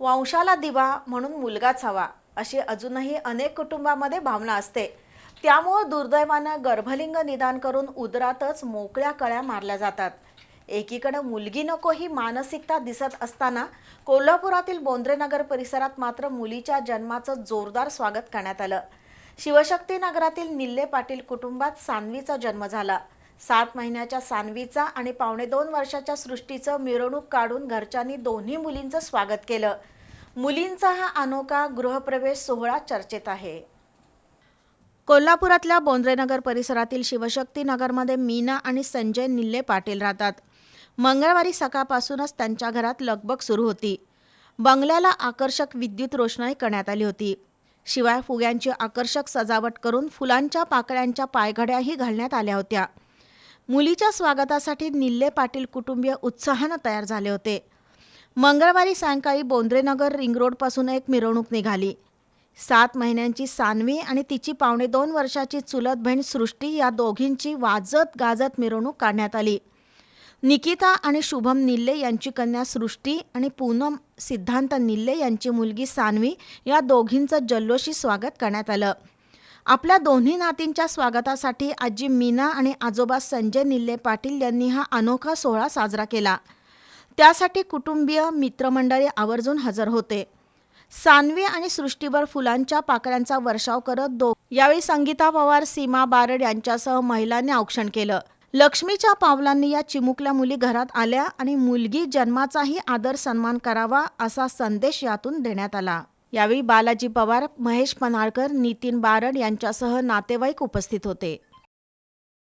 वंशाला दिवा म्हणून मुलगाच हवा अशी अजूनही अनेक कुटुंबामध्ये भावना असते. त्यामुळं दुर्दैवानं गर्भलिंग निदान करून उदरातच मोकळ्या कळ्या मारल्या जातात. एकीकडे मुलगी नको ही मानसिकता दिसत असताना कोल्हापुरातील बोंद्रेनगर परिसरात मात्र मुलीच्या जन्माचं जोरदार स्वागत करण्यात आलं. शिवशक्ती नगरातील निल्ले पाटील कुटुंबात सानवीचा जन्म झाला. सात महिन्याच्या सानवीचा आणि पावणे दोन वर्षाच्या सृष्टीचं मिरवणूक काढून घरच्यांनी दोन्ही मुलींचं स्वागत केलं. मुलींचा हा अनोखा गृहप्रवेश सोहळा चर्चेत आहे. कोल्हापुरातल्या बोंद्रेनगर परिसरातील शिवशक्ती नगरमध्ये मीना आणि संजय निल्ले पाटील राहतात. मंगळवारी सकाळपासूनच त्यांच्या घरात लगबग सुरू होती. बंगल्याला आकर्षक विद्युत रोषणाई करण्यात आली होती. शिवाय फुग्यांची आकर्षक सजावट करून फुलांच्या पाकळ्यांच्या पायघड्याही घालण्यात आल्या होत्या. मुलीच्या स्वागतासाठी निल्ले पाटील कुटुंबीय उत्साहानं तयार झाले होते. मंगळवारी सायंकाळी बोंद्रेनगर रिंग रोडपासून एक मिरवणूक निघाली. सात महिन्यांची सानवी आणि तिची पावणे दोन वर्षाची चुलत बहीण सृष्टी या दोघींची वाजत गाजत मिरवणूक काढण्यात आली. निकिता आणि शुभम निल्ले यांची कन्या सृष्टी आणि पूनम सिद्धांत निल्ले यांची मुलगी सानवी या दोघींचं जल्लोषी स्वागत करण्यात आलं. आपल्या दोन्ही नातींच्या स्वागतासाठी आजी मीना आणि आजोबा संजय निल्ले पाटील यांनी हा अनोखा सोहळा साजरा केला. त्यासाठी कुटुंबीय मित्रमंडळी आवर्जून हजर होते. सानवी आणि सृष्टीवर फुलांच्या पाकळ्यांचा वर्षाव करत दो यावेळी संगीता पवार सीमा बारड यांच्यासह महिलांनी औक्षण केलं. लक्ष्मीच्या पावलांनी या चिमुकल्या मुली घरात आल्या आणि मुलगी जन्माचाही आदर सन्मान करावा असा संदेश यातून देण्यात आला. यावेळी बालाजी पवार महेश पन्हाळकर नितीन बारड यांच्यासह नातेवाईक उपस्थित होते.